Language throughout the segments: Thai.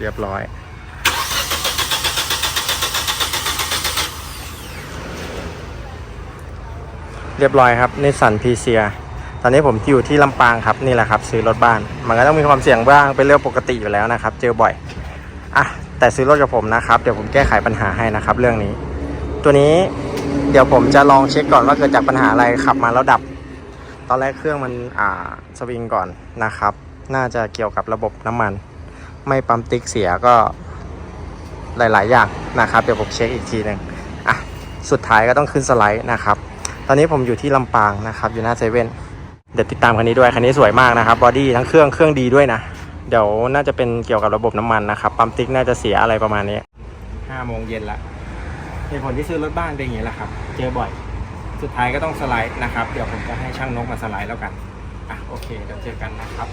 เรียบร้อย เรียบร้อยครับนิสสันพีเซียตอนนี้ผมอยู่ที่ลำปางครับนี่แหละครับ ซื้อรถบ้าน มันก็ต้องมีความเสี่ยงบ้างเป็นเรื่องปกติอยู่แล้วนะครับ เจอบ่อยอะแต่ซื้อรถกับผมนะครับ เดี๋ยวผมแก้ไขปัญหาให้นะครับ เรื่องนี้ ตัวนี้เดี๋ยวผมจะลองเช็คก่อนว่าเกิดจากปัญหาอะไรขับมาแล้วดับ ตอนแรกเครื่องมันอ่าสวิงก่อนนะครับ น่าจะเกี่ยวกับระบบน้ำมัน ไม่ปั๊มติ๊กเสียก็หลาย ๆ อย่างนะครับเดี๋ยวผมเช็คอีกทีหนึ่งอะสุดท้ายก็ต้องขึ้นสไลด์นะครับ ตอนนี้ผมอยู่ที่ลำปางนะครับ อยู่หน้าเซเว่นเดี๋ยวติดตามคันนี้ด้วยคันนี้สวยมากนะครับบอดี้ทั้งเครื่องเครื่องดีด้วยนะเดี๋ยวน่าจะเป็นเกี่ยวกับระบบน้ำมันนะครับปั๊มติ๊กน่าจะเสียอะไรประมาณนี้ห้าโมงเย็นละเหตุผลที่ซื้อรถบ้านเป็นอย่างนี้แหละครับ เจอบ่อย สุดท้ายก็ต้องสไลด์นะครับ เดี๋ยวผมจะให้ช่างนกมาสไลด์แล้วกันอะโอเคเดี๋ยวเจอกันนะครับ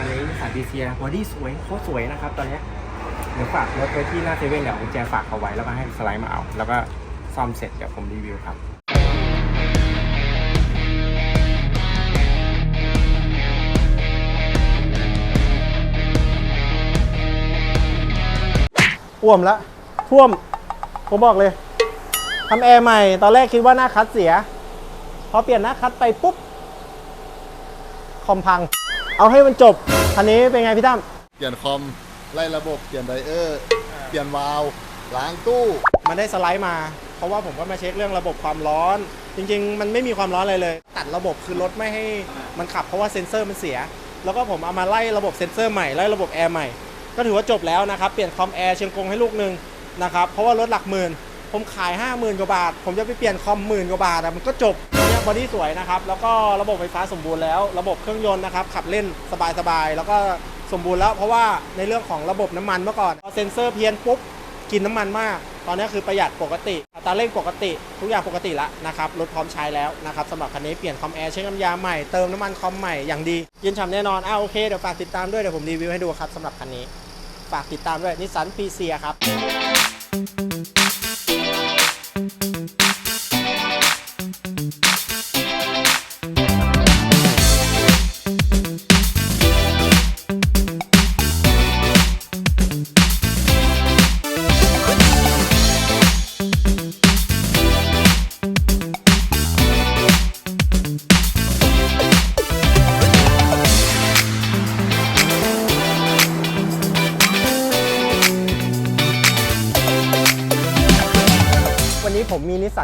อันนี้นิสสันดีเซียบอดี้สวยโคตรสวยนะครับตอนนี้เดี๋ยวฝากรถไว้ที่หน้าเซเว่นเดี๋ยวกุญแจฝากเขาไว้แล้วก็ให้สไลด์มาเอา แล้วก็ซ่อมเสร็จเดี๋ยวผมรีวิวครับท่วมล้วท่วมผมบอกเลยทำแอร์ใหม่ ตอนแรกคิดว่าหน้าคัดเสีย พอเปลี่ยนหน้าคัดไปปุ๊บ คอมพัง เอาให้มันจบคันนี้เป็นไงพี่ตั้มเปลี่ยนคอมไล่ระบบเปลี่ยนไดเออร์เปลี่ยนวาล์วล้างตู้ มันได้สไลด์มา เพราะว่าผมก็มาเช็คเรื่องระบบความร้อน จริง ๆ มันไม่มีความร้อนอะไรเลย ตัดระบบคือรถไม่ให้มันขับเพราะว่าเซ็นเซอร์มันเสีย แล้วก็ผมเอามาไล่ระบบเซ็นเซอร์ใหม่ไล่ระบบแอร์ใหม่ก็ถือว่าจบแล้วนะครับ เปลี่ยนคอมแอร์เชียงกงให้ลูกหนึ่งนะครับ เพราะว่ารถหลักหมื่น ผมขาย 5 0,000 กว่าบาท ผมจะไปเปลี่ยนคอมหมื่นกว่าบาทอะมันก็จบเนี่ยบอดี้สวยนะครับ แล้วก็ระบบไฟฟ้าสมบูรณ์แล้ว ระบบเครื่องยนต์นะครับ ขับเล่นสบายๆ แล้วก็สมบูรณ์แล้ว เพราะว่าในเรื่องของระบบน้ำมันเมื่อก่อนพอเซ็นเซอร์เพี้ยนปุ๊บกินน้ำมันมาก ตอนนี้คือประหยัดปกติ อัตราเร่งปกติ ทุกอย่างปกติละนะครับ รถพร้อมใช้แล้วนะครับสำหรับคันนี้เปลี่ยนคอมแอร์ใช้น้ำยาใหม่ เติมน้ำมันคอมใหม่อย่างดี เย็นฉ่ำแน่นอนอ่าโอเค เดี๋ยวฝากติดตามด้วย เดี๋ยวผมรีวิวให้ดูครับสำหรับคันนี้ ฝากติดตามด้วยนิสสันปีเซียครับ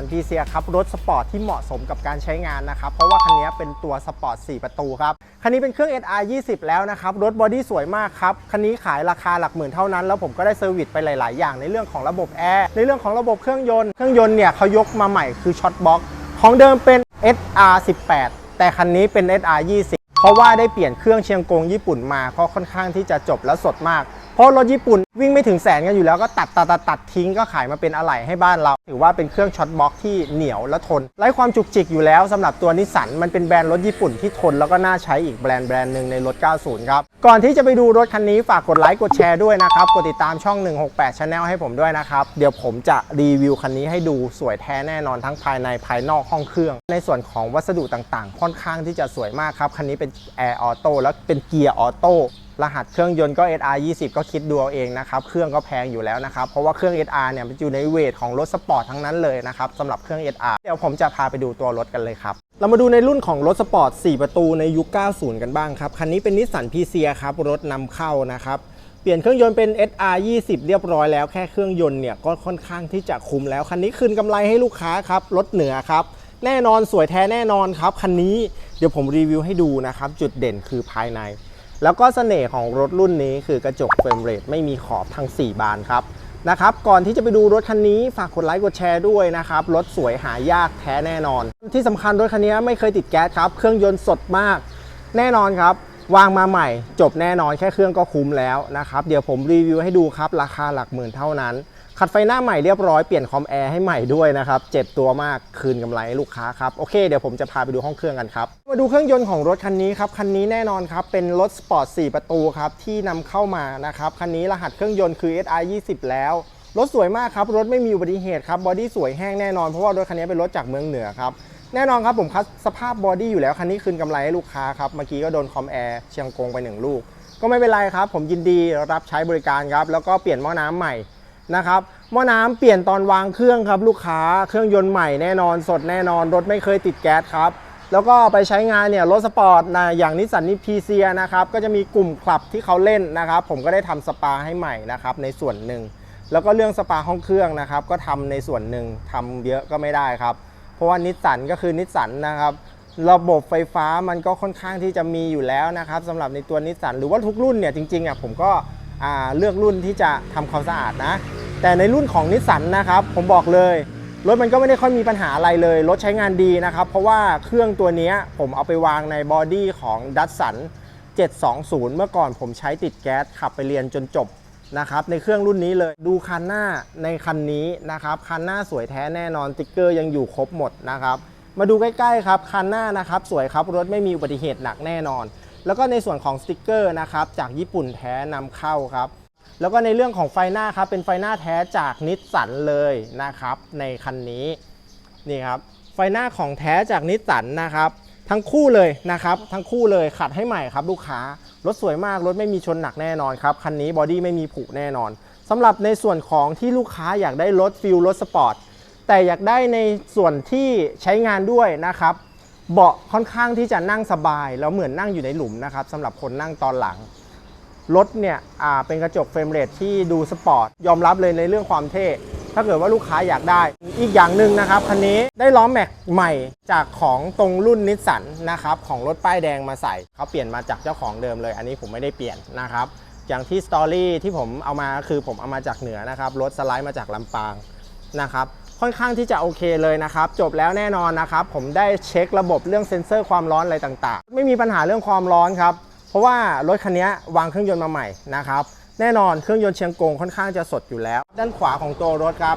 ผมมีนิสสันพีเซียครับรถสปอร์ตที่เหมาะสมกับการใช้งานนะครับ เพราะว่าคันนี้เป็นตัวสปอร์ต 4 ประตูครับ คันนี้เป็นเครื่อง SR 20 แล้วนะครับ รถบอดี้สวยมากครับ คันนี้ขายราคาหลักหมื่นเท่านั้น แล้วผมก็ได้เซอร์วิสไปหลาย ๆ อย่างในเรื่องของระบบแอร์ในเรื่องของระบบเครื่องยนต์เครื่องยนต์เนี่ยเขายกมาใหม่คือช็อตบ็อกของเดิมเป็น SR 18แต่คันนี้เป็น SR 20เพราะว่าได้เปลี่ยนเครื่องเชียงกงญี่ปุ่นมาก็ค่อนข้างที่จะจบและสดมาก เพราะรถญี่ปุ่นวิ่งไม่ถึงแสนกันอยู่แล้วก็ตัดตัดตัดตัดทิ้งก็ขายมาเป็นอะไหล่ให้บ้านเรา ถือว่าเป็นเครื่องช็อตบล็อกที่เหนียวและทนไร้ความจุกจิกอยู่แล้วสำหรับตัวนิสสันมันเป็นแบรนด์รถญี่ปุ่นที่ทนแล้วก็น่าใช้อีกแบรนด์แบรนด์หนึ่งในรถ 90 ครับ ก่อนที่จะไปดูรถคันนี้ฝากกดไลค์กดแชร์ด้วยนะครับกดติดตามช่อง 168 Channel ให้ผมด้วยนะครับเดี๋ยวผมจะรีวิวคันนี้ให้ดูสวยแท้แน่นอนทั้งภายในภายนอกห้องเครื่อง ในส่วนของวัสดุต่างๆ ค่อนข้างที่จะสวยมากครับคันนี้เป็นแอร์ออโต้แล้วเป็นเกียร์ออโต้ รหัสเครื่องยนต์ก็ SR 20 ก็คิดดูเอาเองนะครับ เครื่องก็แพงอยู่แล้วนะครับ เพราะว่าเครื่อง SR เนี่ยมันอยู่ในเวทของรถสปอร์ตทั้งนั้นเลยนะครับสำหรับเครื่อง SR เดี๋ยวผมจะพาไปดูตัวรถกันเลยครับ เรามาดูในรุ่นของรถสปอร์ต 4 ประตูในยุค 90 กันบ้างครับ คันนี้เป็นนิสสันพีเซียครับ รถนำเข้านะครับเปลี่ยนเครื่องยนต์เป็น SR 20 เรียบร้อยแล้วแค่เครื่องยนต์เนี่ยก็ค่อนข้างที่จะคุ้มแล้ว คันนี้คืนกำไรให้ลูกค้าครับรถเหนือครับ แน่นอนสวยแท้แน่นอนครับ คันนี้เดี๋ยวผมรีวิวให้ดูนะครับ จุดเด่นคือภายใน แล้วก็เสน่ห์ของรถรุ่นนี้คือกระจกเฟรมเรทไม่มีขอบทั้ง 4 บานครับนะครับก่อนที่จะไปดูรถคันนี้ฝากกดไลค์กดแชร์ด้วยนะครับ รถสวยหายากแท้แน่นอน ที่สำคัญรถคันนี้ไม่เคยติดแก๊สครับ เครื่องยนต์สดมาก แน่นอนครับ วางมาใหม่ จบแน่นอนแค่เครื่องก็คุ้มแล้วนะครับ เดี๋ยวผมรีวิวให้ดูครับ ราคาหลักหมื่นเท่านั้น ขัดไฟหน้าใหม่เรียบร้อยเปลี่ยนคอมแอร์ให้ใหม่ด้วยนะครับ เจ็บตัวมากคืนกำไรให้ลูกค้าครับ โอเคเดี๋ยวผมจะพาไปดูห้องเครื่องกันครับ มาดูเครื่องยนต์ของรถคันนี้ครับ คันนี้แน่นอนครับ เป็นรถสปอร์ต 4 ประตูครับ ที่นำเข้ามานะครับ คันนี้รหัสเครื่องยนต์คือ SR 20 แล้วรถสวยมากครับ รถไม่มีอุบัติเหตุครับบอดี้สวยแห้งแน่นอนเพราะว่ารถคันนี้เป็นรถจากเมืองเหนือครับแน่นอนครับผมคัดสภาพบอดี้อยู่แล้วคันนี้คืนกำไรให้ลูกค้าครับเมื่อกี้ก็โดนคอมแอร์เชียงกงไปหนึ่งลูก ก็ไม่เป็นไรครับ ผมยินดีรับใช้บริการครับ แล้วก็เปลี่ยนหม้อน้ำใหม่ นะครับหม้อน้ำเปลี่ยนตอนวางเครื่องครับลูกค้าเครื่องยนต์ใหม่แน่นอนสดแน่นอน รถไม่เคยติดแก๊สครับ แล้วก็ไปใช้งานเนี่ยรถสปอร์ตนะอย่างนิสสันนิพีเซียนะครับก็จะมีกลุ่มคลับที่เขาเล่นนะครับ ผมก็ได้ทำสปาให้ใหม่นะครับในส่วนหนึ่งแล้วก็เรื่องสปาห้องเครื่องนะครับ ก็ทำในส่วนหนึ่งทำเยอะก็ไม่ได้ครับ เพราะว่านิสสันก็คือนิสสันนะครับระบบไฟฟ้ามันก็ค่อนข้างที่จะมีอยู่แล้วนะครับสำหรับในตัวนิสสันหรือว่าทุกรุ่นเนี่ยจริงๆอะผมก็ เลือกรุ่นที่จะทำความสะอาดนะ แต่ในรุ่นของนิสสันนะครับ ผมบอกเลย รถมันก็ไม่ได้ค่อยมีปัญหาอะไรเลย รถใช้งานดีนะครับ เพราะว่าเครื่องตัวนี้ผมเอาไปวางในบอดี้ของดัตสัน720 เมื่อก่อนผมใช้ติดแก๊สขับไปเรียนจนจบนะครับในเครื่องรุ่นนี้เลยดูคันหน้าในคันนี้นะครับคันหน้าสวยแท้แน่นอนติ๊กเกอร์ยังอยู่ครบหมดนะครับมาดูใกล้ๆครับคันหน้านะครับสวยครับรถไม่มีอุบัติเหตุหนักแน่นอน แล้วก็ในส่วนของสติกเกอร์นะครับจากญี่ปุ่นแท้นำเข้าครับแล้วก็ในเรื่องของไฟหน้าครับเป็นไฟหน้าแท้จากนิสสันเลยนะครับในคันนี้นี่ครับไฟหน้าของแท้จากนิสสันนะครับทั้งคู่เลยนะครับทั้งคู่เลยขัดให้ใหม่ครับลูกค้ารถสวยมากรถไม่มีชนหนักแน่นอนครับคันนี้บอดี้ไม่มีผุแน่นอนสำหรับในส่วนของที่ลูกค้าอยากได้รถฟิลรถสปอร์ตแต่อยากได้ในส่วนที่ใช้งานด้วยนะครับ เบาะค่อนข้างที่จะนั่งสบาย แล้วเหมือนนั่งอยู่ในหลุมนะครับสำหรับคนนั่งตอนหลัง รถเนี่ยเป็นกระจกเฟรมเรทที่ดูสปอร์ต ยอมรับเลยในเรื่องความเท่ถ้าเกิดว่าลูกค้าอยากได้ อีกอย่างหนึ่งนะครับคันนี้ได้ล้อแม็กใหม่จากของตรงรุ่นนิสสันนะครับของรถป้ายแดงมาใส่เขาเปลี่ยนมาจากเจ้าของเดิมเลย อันนี้ผมไม่ได้เปลี่ยนนะครับอย่างที่สตอรี่ที่ผมเอามาคือผมเอามาจากเหนือนะครับรถสไลด์มาจากลำปางนะครับ ค่อนข้างที่จะโอเคเลยนะครับ จบแล้วแน่นอนนะครับ ผมได้เช็คระบบเรื่องเซ็นเซอร์ความร้อนอะไรต่างๆ ไม่มีปัญหาเรื่องความร้อนครับ เพราะว่ารถคันนี้วางเครื่องยนต์มาใหม่นะครับ แน่นอนเครื่องยนต์เชียงกงค่อนข้างจะสดอยู่แล้ว ด้านขวาของตัวรถครับ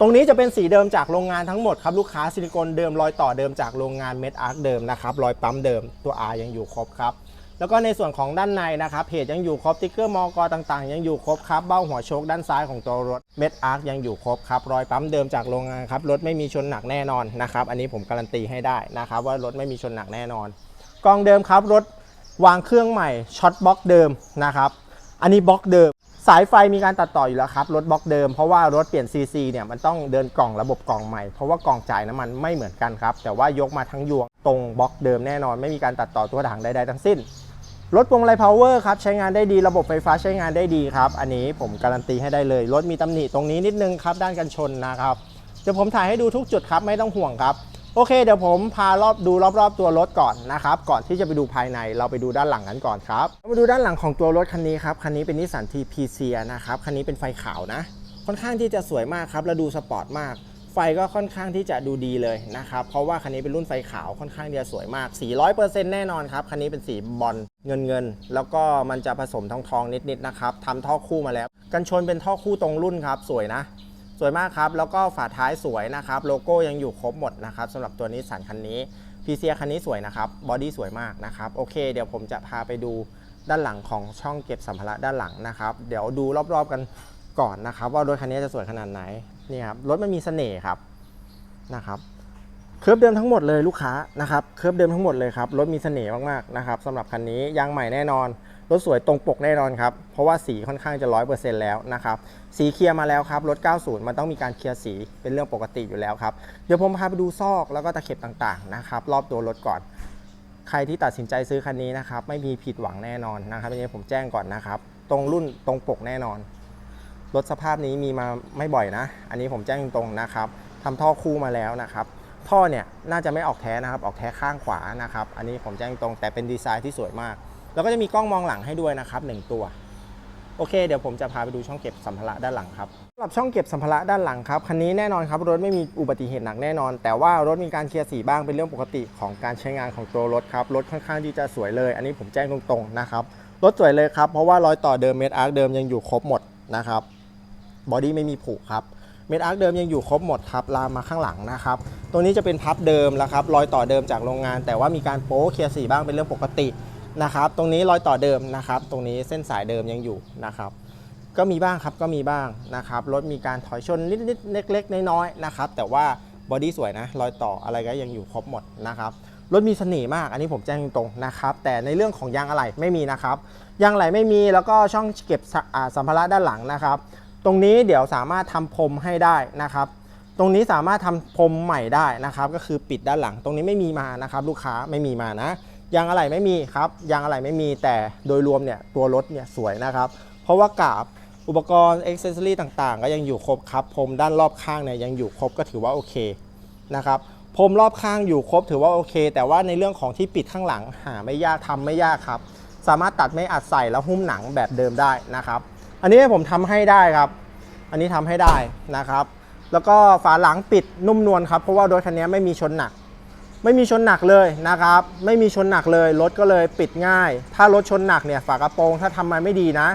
ตรงนี้จะเป็นสีเดิมจากโรงงานทั้งหมดครับลูกค้าซิลิโคนเดิมรอยต่อเดิมจากโรงงานเม็ดอาร์คเดิมนะครับรอยปั๊มเดิมตัว R ยังอยู่ครบครับ แล้วก็ในส่วนของด้านในนะครับเพจยังอยู่ครบติ๊กเกอร์มอกต่างๆ ยังอยู่ครบครับเบ้าหัวโชคด้านซ้ายของตัวรถเม็ดอาร์คยังอยู่ครบครับรอยปั๊มเดิมจากโรงงานครับรถไม่มีชนหนักแน่นอนนะครับอันนี้ผมการันตีให้ได้นะครับว่ารถไม่มีชนหนักแน่นอนกองเดิมครับรถวางเครื่องใหม่ช็อตบล็อกเดิมนะครับอันนี้บล็อกเดิม สายไฟมีการตัดต่ออยู่แล้วครับรถบล็อกเดิมเพราะว่ารถเปลี่ยน CC เนี่ยมันต้องเดินกล่องระบบกล่องใหม่เพราะว่ากล่องจ่ายน้ำมันไม่เหมือนกันครับแต่ว่ายกมาทั้งยวงตรงบล็อกเดิมแน่นอน ไม่มีการตัดต่อตัวถังใดๆทั้งสิ้น รถพวงมาลัยพาวเวอร์ครับใช้งานได้ดีระบบไฟฟ้าใช้งานได้ดีครับ อันนี้ผมการันตีให้ได้เลย รถมีตำหนิตรงนี้นิดนึงครับ ด้านกันชนนะครับเดี๋ยวผมถ่ายให้ดูทุกจุดครับไม่ต้องห่วงครับ โอเค เดี๋ยวผมพารอบดูรอบๆตัวรถก่อนนะครับ ก่อนที่จะไปดูภายในเราไปดูด้านหลังกันก่อนครับมาดูด้านหลังของตัวรถคันนี้ครับคันนี้เป็นนิสสันทีพีเซียนะครับคันนี้เป็นไฟขาวนะ ค่อนข้างที่จะสวยมากครับแล้วดูสปอร์ตมาก ก็ค่อนข้างที่จะดูดีเลยนะครับ เพราะว่าคันนี้เป็นรุ่นไฟขาวค่อนข้างที่จะสวยมาก 400%แน่นอนครับ คันนี้เป็นสีบอลเงินเงินๆแล้วก็มันจะผสมทองทองๆนิดๆนะครับทำท่อคู่มาแล้ว กันชนเป็นท่อคู่ตรงรุ่นครับ สวยนะ สวยมากครับ แล้วก็ฝาท้ายสวยนะครับ โลโก้ยังอยู่ครบหมดนะครับสำหรับตัวนิสสันคันนี้พีเซียคันนี้สวยนะครับ บอดี้สวยมากนะครับ โอเค เดี๋ยวผมจะพาไปดูด้านหลังของช่องเก็บสัมภาระด้านหลังนะครับ เดี๋ยวดูรอบๆกัน ก่อนนะครับ ว่ารถคันนี้จะสวยขนาดไหนนี่ครับรถมันมีเสน่ห์ครับนะครับเคิร์ฟเดิมทั้งหมดเลยลูกค้านะครับเคิร์ฟเดิมทั้งหมดเลยครับรถมีเสน่ห์มากๆนะครับสำหรับคันนี้ยางใหม่แน่นอนรถสวยตรงปกแน่นอนครับ เพราะว่าสีค่อนข้างจะ 100%แล้วนะครับ สีเคลียร์มาแล้วครับ รถ 90 มันต้องมีการเคลียร์สีเป็นเรื่องปกติอยู่แล้วครับ เดี๋ยวผมพาไปดูซอกแล้วก็ตะเข็บต่างๆนะครับ รอบตัวรถก่อน ใครที่ตัดสินใจซื้อคันนี้นะครับ ไม่มีผิดหวังแน่นอนนะครับอันนี้ผมแจ้งก่อนนะครับ ตรงรุ่นตรงปกแน่นอน รถสภาพนี้มีมาไม่บ่อยนะ อันนี้ผมแจ้งตรงนะครับทำท่อคู่มาแล้วนะครับ ท่อเนี่ยน่าจะไม่ออกแท้นะครับ ออกแท้ข้างขวานะครับ อันนี้ผมแจ้งตรงแต่เป็นดีไซน์ที่สวยมาก แล้วก็จะมีกล้องมองหลังให้ด้วยนะครับหนึ่งตัวโอเคเดี๋ยวผมจะพาไปดูช่องเก็บสัมภาระด้านหลังครับสำหรับช่องเก็บสัมภาระด้านหลังครับคันนี้แน่นอนครับรถไม่มีอุบัติเหตุหนักแน่นอน แต่ว่ารถมีการเคลียร์สีบ้างเป็นเรื่องปกติของการใช้งานของตัวรถครับรถค่อนข้างที่จะสวยเลย อันนี้ผมแจ้งตรงๆนะครับรถสวยเลยครับเพราะว่ารอยต่อเดิมเมดอาร์คเดิมยังอยู่ครบหมดนะครับ บอดี้ไม่มีผุครับเมดอาร์คเดิมยังอยู่ครบหมดครับลามมาข้างหลังนะครับตรงนี้จะเป็นพับเดิมแล้วครับรอยต่อเดิมจากโรงงาน แต่ว่ามีการโป๊เคลียร์สีบ้างเป็นเรื่องปกตินะครับตรงนี้รอยต่อเดิมนะครับตรงนี้เส้นสายเดิมยังอยู่นะครับก็มีบ้างครับก็มีบ้างนะครับรถมีการถอยชนนิดๆเล็กๆน้อยๆนะครับแต่ว่าบอดี้สวยนะรอยต่ออะไรก็ยังอยู่ครบหมดนะครับรถมีเสน่ห์มาก อันนี้ผมแจ้งตรงๆนะครับ แต่ในเรื่องของยางอะไหล่ไม่มีนะครับ ยางอะไหล่ไม่มีแล้วก็ช่องเก็บสัมภาระด้านหลังนะครับ ตรงนี้เดี๋ยวสามารถทำพรมให้ได้นะครับ ตรงนี้สามารถทำพรมใหม่ได้นะครับ ก็คือปิดด้านหลัง ตรงนี้ไม่มีมานะครับ ลูกค้าไม่มีมานะยางอะไหล่ไม่มีครับยางอะไหล่ไม่มีแต่โดยรวมเนี่ยตัวรถเนี่ยสวยนะครับ เพราะว่ากาบอุปกรณ์อ็อกเซสซอรี่ต่างๆ ก็ยังอยู่ครบครับพรมด้านรอบข้างเนี่ยยังอยู่ครบก็ถือว่าโอเคนะครับพรมรอบข้างอยู่ครบถือว่าโอเค แต่ว่าในเรื่องของที่ปิดข้างหลังหาไม่ยากทำไม่ยากครับ สามารถตัดไม่อัดใส่แล้วหุ้มหนังแบบเดิมได้นะครับ อันนี้ผมทำให้ได้ครับ อันนี้ทำให้ได้นะครับ แล้วก็ฝาหลังปิดนุ่มนวลครับเพราะว่ารถคันนี้ไม่มีชนหนัก ไม่มีชนหนักเลยนะครับ ไม่มีชนหนักเลยรถก็เลยปิดง่าย ถ้ารถชนหนักเนี่ยฝากระโปรงถ้าทำมาไม่ดีนะ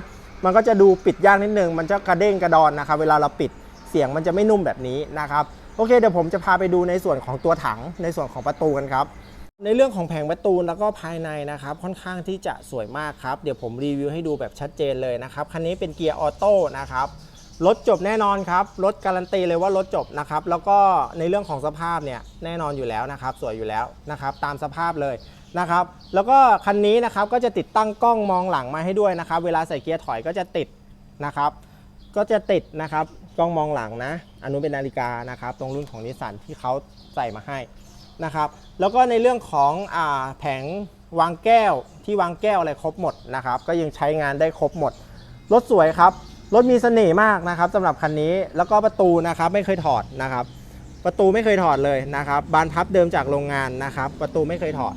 มันก็จะดูปิดยากนิดนึงมันจะกระเด้งกระดอนนะครับ เวลาเราปิดเสียงมันจะไม่นุ่มแบบนี้นะครับโอเคเดี๋ยวผมจะพาไปดูในส่วนของตัวถังในส่วนของประตูกันครับ ในเรื่องของแผงประตูแล้วก็ภายในนะครับค่อนข้างที่จะสวยมากครับ เดี๋ยวผมรีวิวให้ดูแบบชัดเจนเลยนะครับคันนี้เป็นเกียร์ออโต้นะครับรถจบแน่นอนครับรถการันตีเลยว่ารถจบนะครับแล้วก็ในเรื่องของสภาพเนี่ยแน่นอนอยู่แล้วนะครับ สวยอยู่แล้วนะครับตามสภาพเลยนะครับแล้วก็คันนี้นะครับก็จะติดตั้งกล้องมองหลังมาให้ด้วยนะครับ เวลาใส่เกียร์ถอยก็จะติดนะครับ ก็จะติดนะครับกล้องมองหลังนะอันนู้นเป็นนาฬิกานะครับตรงรุ่นของนิสสันที่เขาใส่มาให้ นะครับ แล้วก็ในเรื่องของอแผงวางแก้วที่วางแก้วอะไรครบหมดนะครับ ก็ยังใช้งานได้ครบหมด รถสวยครับ รถมีเสน่ห์มากนะครับสำหรับคันนี้ แล้วก็ประตูนะครับไม่เคยถอดนะครับ ประตูไม่เคยถอดเลยนะครับ บานพับเดิมจากโรงงานนะครับ ประตูไม่เคยถอด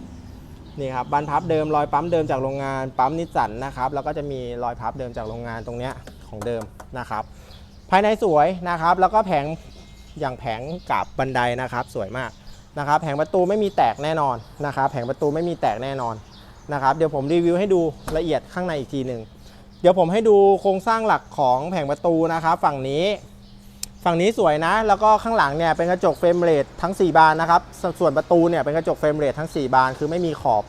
นี่ครับ บานพับเดิมรอยปั๊มเดิมจากโรงงาน ปั๊มนิสสันนะครับ แล้วก็จะมีรอยพับเดิมจากโรงงานตรงเนี้ยของเดิมนะครับ ภายในสวยนะครับ แล้วก็แผงอย่างแผงกับบันไดนะครับ สวยมาก นะครับแผงประตูไม่มีแตกแน่นอนนะครับแผงประตูไม่มีแตกแน่นอนนะครับเดี๋ยวผมรีวิวให้ดูละเอียดข้างในอีกทีหนึ่งเดี๋ยวผมให้ดูโครงสร้างหลักของแผงประตูนะครับฝั่งนี้ ฝั่งนี้สวยนะ แล้วก็ข้างหลังเนี่ยเป็นกระจกเฟรมเรททั้ง 4 บานนะครับส่วนประตูเนี่ยเป็นกระจกเฟรมเรททั้ง 4 บานคือไม่มีขอบ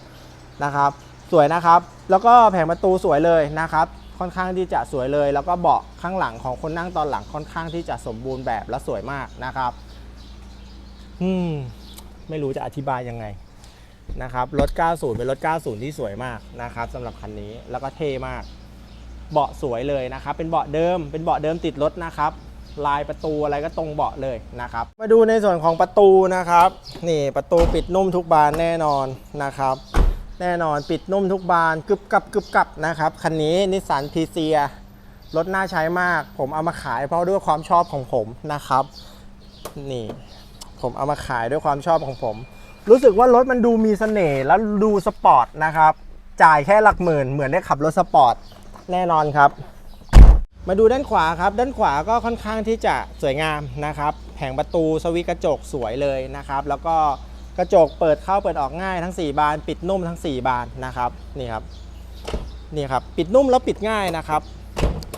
นะครับสวยนะครับแล้วก็แผงประตูสวยเลยนะครับค่อนข้างที่จะสวยเลย แล้วก็เบาะข้างหลังของคนนั่งตอนหลังค่อนข้างที่จะสมบูรณ์แบบและสวยมากนะครับ อืม ไม่รู้จะอธิบายยังไงนะครับรถ 90 เป็นรถ 90 ที่สวยมากนะครับสำหรับคันนี้แล้วก็เท่มาก เบาะสวยเลยนะครับ เป็นเบาะเดิม เป็นเบาะเดิมติดรถนะครับ ลายประตูอะไรก็ตรงเบาะเลยนะครับ มาดูในส่วนของประตูนะครับ นี่ประตูปิดนุ่มทุกบานแน่นอนนะครับ แน่นอนปิดนุ่มทุกบานกึบกับกึบกับนะครับคันนี้นิสสันพีเซียรถน่าใช้มาก ผมเอามาขายเพราะด้วยความชอบของผมนะครับ นี่ ผมเอามาขายด้วยความชอบของผม รู้สึกว่ารถมันดูมีเสน่ห์แล้วดูสปอร์ตนะครับ จ่ายแค่หลักหมื่นเหมือนได้ขับรถสปอร์ตแน่นอนครับ มาดูด้านขวาครับ ด้านขวาก็ค่อนข้างที่จะสวยงามนะครับแผงประตูสวิตกระจกสวยเลยนะครับ แล้วก็กระจกเปิดเข้าเปิดออกง่ายทั้ง 4 บาน ปิดนุ่มทั้ง 4 บานนะครับนี่ครับนี่ครับ ปิดนุ่มแล้วปิดง่ายนะครับ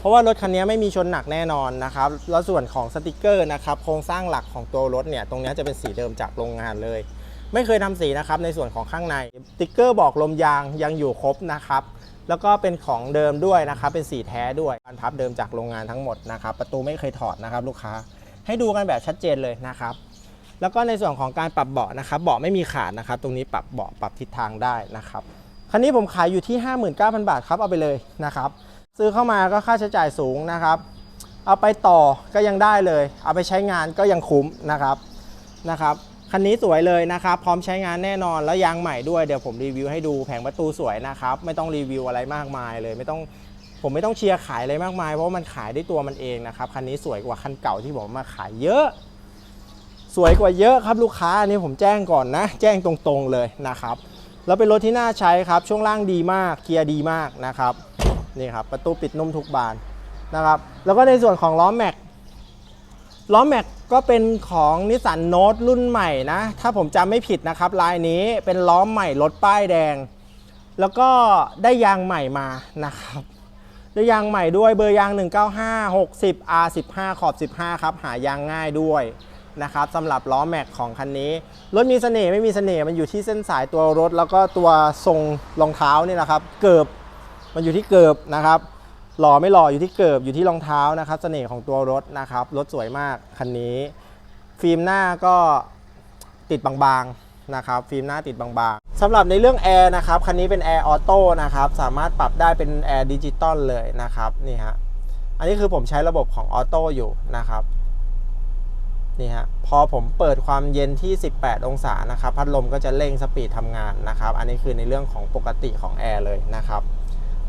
เพราะว่ารถคันนี้ไม่มีชนหนักแน่นอนนะครับ แล้วส่วนของสติกเกอร์นะครับโครงสร้างหลักของตัวรถเนี่ยตรงนี้จะเป็นสีเดิมจากโรงงานเลย ไม่เคยทำสีนะครับในส่วนของข้างในสติกเกอร์บอกลมยางยังอยู่ครบนะครับแล้วก็เป็นของเดิมด้วยนะครับเป็นสีแท้ด้วยบานพับเดิมจากโรงงานทั้งหมดนะครับประตูไม่เคยถอดนะครับลูกค้า ให้ดูกันแบบชัดเจนเลยนะครับแล้วก็ในส่วนของการปรับเบาะนะครับเบาะไม่มีขาดนะครับ ตรงนี้ปรับเบาะปรับทิศทางได้นะครับคันนี้ผมขายอยู่ที่ 59,000 บาทครับเอาไปเลยนะครับ ซื้อเข้ามาก็ค่าใช้จ่ายสูงนะครับ เอาไปต่อก็ยังได้เลย เอาไปใช้งานก็ยังคุ้มนะครับนะครับคันนี้สวยเลยนะครับ พร้อมใช้งานแน่นอนแล้วยางใหม่ด้วยเดี๋ยวผมรีวิวให้ดูแผงประตูสวยนะครับ ไม่ต้องรีวิวอะไรมากมายเลย ไม่ต้องผมไม่ต้องเชียร์ขายอะไรมากมาย เพราะว่ามันขายได้ตัวมันเองนะครับคันนี้สวยกว่าคันเก่าที่ผมมาขายเยอะ สวยกว่าเยอะครับลูกค้าอันนี้ผมแจ้งก่อนนะ แจ้งตรงๆเลยนะครับ แล้วเป็นรถที่น่าใช้ครับ ช่วงล่างดีมากเกียร์ดีมากนะครับ นี่ครับประตูปิดนุ่มทุกบานนะครับ แล้วก็ในส่วนของล้อแม็กล้อแม็กก็เป็นของนิสสันโนตรุ่นใหม่นะ ถ้าผมจำไม่ผิดนะครับลายนี้เป็นล้อใหม่รถป้ายแดง แล้วก็ได้ยางใหม่มานะครับได้ยางใหม่ด้วยเบอร์ยาง 195 60 R15 ขอบ 15 ครับ หายางง่ายด้วยนะครับสำหรับล้อแม็กของคันนี้ รถมีเสน่ห์ไม่มีเสน่ห์มันอยู่ที่เส้นสายตัวรถ แล้วก็ตัวทรงรองเท้านี่แหละครับ เกิบ มันอยู่ที่เกิบนะครับหล่อไม่หล่ออยู่ที่เกิบอยู่ที่รองเท้านะครับเสน่ห์ของตัวรถนะครับรถสวยมากคันนี้ ฟิล์มหน้าก็ติดบางนะครับฟิล์มหน้าติดบางๆสำหรับในเรื่องแอร์นะครับคันนี้เป็นแอร์ออโต้นะครับสามารถปรับได้เป็นแอร์ดิจิตอลเลยนะครับนี่ฮะอันนี้คือผมใช้ระบบของออโต้อยู่นะครับนี่ฮะพอผมเปิดความเย็นที่ 18 องศานะครับพัดลมก็จะเร่งสปีดทำงานนะครับ อันนี้คือในเรื่องของปกติของแอร์เลยนะครับ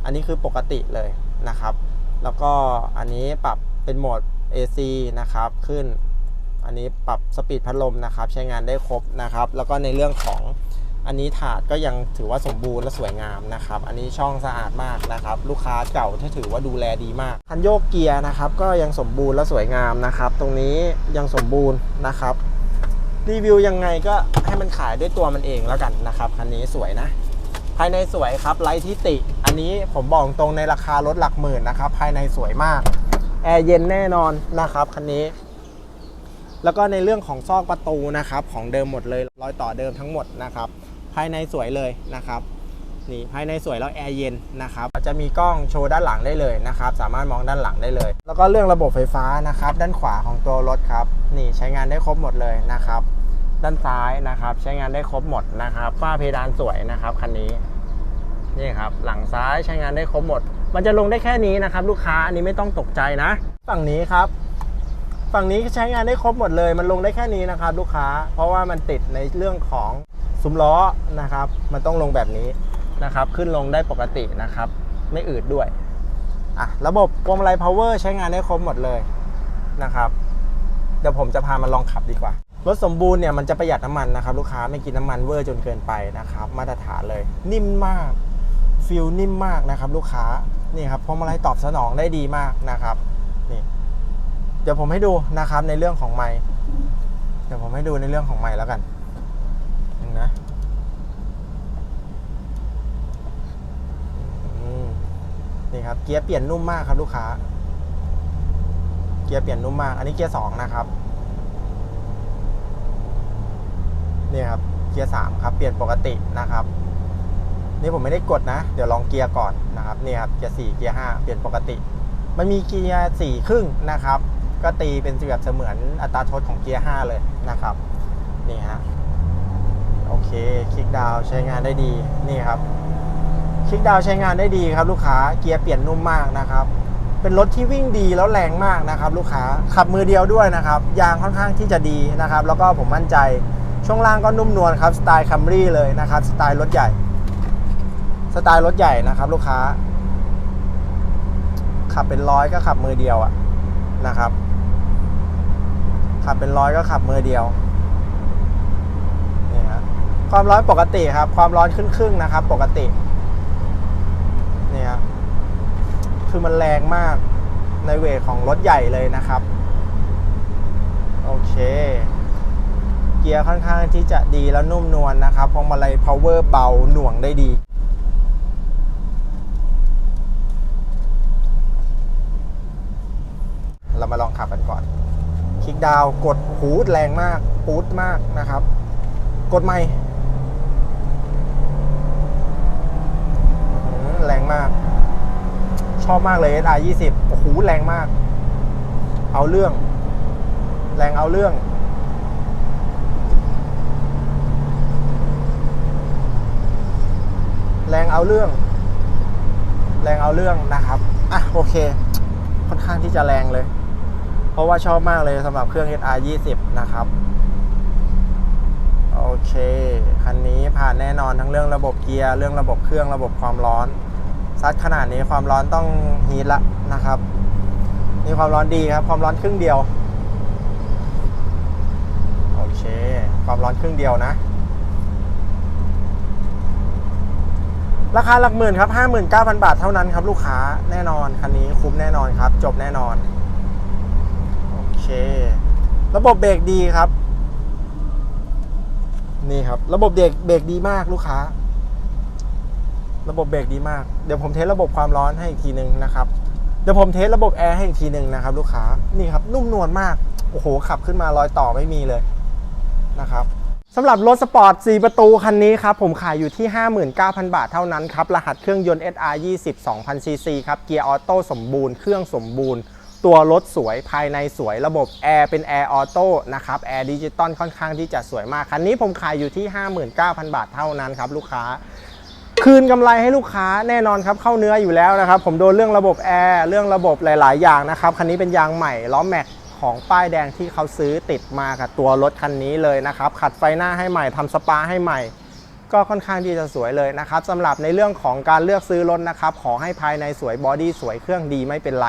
อันนี้คือปกติเลยนะครับ แล้วก็อันนี้ปรับเป็นโหมด AC นะครับขึ้น อันนี้ปรับสปีดพัดลมนะครับ ใช้งานได้ครบนะครับ แล้วก็ในเรื่องของอันนี้ถาดก็ยังถือว่าสมบูรณ์และสวยงามนะครับ อันนี้ช่องสะอาดมากนะครับ ลูกค้าเก่าที่ถือว่าดูแลดีมาก คันโยกเกียร์นะครับ ก็ยังสมบูรณ์และสวยงามนะครับ ตรงนี้ยังสมบูรณ์นะครับ รีวิวยังไงก็ให้มันขายด้วยตัวมันเองแล้วกันนะครับ คันนี้สวยนะ ภายในสวยครับไร้ที่ติ นนี้ผมบอกตรงในราคารถหลักหมื่นนะครับ ภายในสวยมาก แอร์เย็นแน่นอนนะครับคันนี้ แล้วก็ในเรื่องของซอกประตูนะครับ ของเดิมหมดเลยรอยต่อเดิมทั้งหมดนะครับ ภายในสวยเลยนะครับนี่ภายในสวยแล้วแอร์เย็นนะครับจะมีกล้องโชว์ด้านหลังได้เลยนะครับ สามารถมองด้านหลังได้เลย แล้วก็เรื่องระบบไฟฟ้านะครับ ด้านขวาของตัวรถครับ นี่ใช้งานได้ครบหมดเลยนะครับ ด้านซ้ายนะครับ ใช้งานได้ครบหมดนะครับฝ้าเพดานสวยนะครับคันนี้ นี่ครับ หลังซ้ายใช้งานได้ครบหมด มันจะลงได้แค่นี้นะครับ ลูกค้าอันนี้ไม่ต้องตกใจนะ ฝั่งนี้ครับ ฝั่งนี้ใช้งานได้ครบหมดเลย มันลงได้แค่นี้นะครับ ลูกค้า เพราะว่ามันติดในเรื่องของซุ้มล้อนะครับ มันต้องลงแบบนี้นะครับ ขึ้นลงได้ปกตินะครับ ไม่อืดด้วยอะระบบพวงมาลัย power ใช้งานได้ครบหมดเลยนะครับ เดี๋ยวผมจะพามาลองขับดีกว่ารถสมบูรณ์เนี่ยมันจะประหยัดน้ำมันนะครับ ลูกค้าไม่กินน้ำมันเวอร์จนเกินไปนะครับ มาตรฐานเลย นิ่มมาก ฟิลนิ่มมากนะครับ ลูกค้านี่ครับพวงมาลัยตอบสนองได้ดีมากนะครับนี่เดี๋ยวผมให้ดูนะครับในเรื่องของไม้เดี๋ยวผมให้ดูในเรื่องของไม้แล้วกันนึงนะนี่ครับเกียร์เปลี่ยนนุ่มมากครับลูกค้า เกียร์เปลี่ยนนุ่มมาก อันนี้เกียร์สองนะครับนี่ครับเกียร์สามครับ เปลี่ยนปกตินะครับ นี่ผมไม่ได้กดนะ เดี๋ยวลองเกียร์ก่อนนะครับนี่ครับเกียร์สี่เกียร์ห้าเปลี่ยนปกติ มันมีเกียร์สี่ครึ่งนะครับ ก็ตีเป็นแบบเสมือนอัตราทดของเกียร์ห้าเลยนะครับนี่ฮะโอเคคลิกดาวใช้งานได้ดีนี่ครับคลิกดาวใช้งานได้ดีครับ ลูกค้าเกียร์เปลี่ยนนุ่มมากนะครับ เป็นรถที่วิ่งดีแล้วแรงมากนะครับ ลูกค้าขับมือเดียวด้วยนะครับยางค่อนข้างที่จะดีนะครับ แล้วก็ผมมั่นใจช่วงล่างก็นุ่มนวลครับสไตล์คัมรี่เลยนะครับสไตล์รถใหญ่ สไตล์รถใหญ่นะครับ ลูกค้า ขับเป็นร้อยก็ขับมือเดียวอะนะครับ ขับเป็นร้อยก็ขับมือเดียวนี่ฮะความร้อนปกติครับ ความร้อนขึ้นครึ่งนะครับ ปกตินี่ฮะคือมันแรงมากในเวทของรถใหญ่เลยนะครับ โอเคเกียร์ค่อนข้างที่จะดีแล้วนุ่มนวลนะครับพวงมาลัย power เบาหน่วงได้ดี เรามาลองขับกันก่อน คลิกดาวกดหูดแรงมากปูดมากนะครับ กดไม่แรงมาก ชอบมากเลย SR 20โอ้โหแรงมาก เอาเรื่อง แรงเอาเรื่องแรงเอาเรื่อง แรงเอาเรื่องนะครับ อะโอเค ค่อนข้างที่จะแรงเลย เพราะว่าชอบมากเลยสำหรับเครื่อง SR 20นะครับ โอเค คันนี้ผ่านแน่นอนทั้งเรื่องระบบเกียร์ เรื่องระบบเครื่องระบบความร้อน ซัดขนาดนี้ความร้อนต้องฮีทละนะครับ นี่ความร้อนดีครับ ความร้อนครึ่งเดียว โอเค ความร้อนครึ่งเดียวนะราคาหลักหมื่นครับ 59,000 บาทเท่านั้นครับ ลูกค้าแน่นอน คันนี้คุ้มแน่นอนครับ จบแน่นอน ระบบเบรกดีครับ นี่ครับ ระบบเบรกเบรกดีมากลูกค้า ระบบเบรกดีมาก เดี๋ยวผมเทสระบบความร้อนให้อีกทีหนึ่งนะครับ เดี๋ยวผมเทสระบบแอร์ให้อีกทีหนึ่งนะครับ ลูกค้า นี่ครับ นุ่มนวลมาก โอ้โห ขับขึ้นมารอยต่อไม่มีเลยนะครับสำหรับรถสปอร์ต 4 ประตูคันนี้ครับ ผมขายอยู่ที่ 59,000 บาทเท่านั้นครับ รหัสเครื่องยนต์ SR 20 2000 cc ครับ เกียร์ออโต้สมบูรณ์ เครื่องสมบูรณ์ ตัวรถสวยภายในสวยระบบแอร์เป็นแอร์ออโต้นะครับแอร์ดิจิตอลค่อนข้างที่จะสวยมาก คันนี้ผมขายอยู่ที่ 59,000 บาทเท่านั้นครับ ลูกค้า คืนกำไรให้ลูกค้าแน่นอนครับ เข้าเนื้ออยู่แล้วนะครับ ผมโดนเรื่องระบบแอร์เรื่องระบบหลาย ๆ อย่างนะครับ คันนี้เป็นยางใหม่ล้อแม็กของป้ายแดงที่เขาซื้อติดมากับตัวรถคันนี้เลยนะครับขัดไฟหน้าให้ใหม่ทำสปาให้ใหม่ก็ค่อนข้างที่จะสวยเลยนะครับสำหรับในเรื่องของการเลือกซื้อรถนะครับ ขอให้ภายในสวยบอดี้สวยเครื่องดีไม่เป็นไร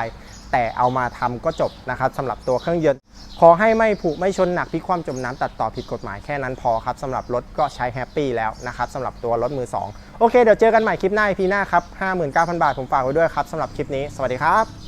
แต่เอามาทำก็จบนะครับสำหรับตัวเครื่องยนต์ขอให้ไม่ผุไม่ชนหนักพลิกความจมน้ำตัดต่อผิดกฎหมายแค่นั้นพอครับสำหรับรถก็ใช้แฮปปี้แล้วนะครับสำหรับตัวรถมือ 2 โอเคเดี๋ยวเจอกันใหม่คลิปหน้าพีหน้าครับ 59,000 บาทผมฝากไว้ด้วยครับสำหรับคลิปนี้สวัสดีครับ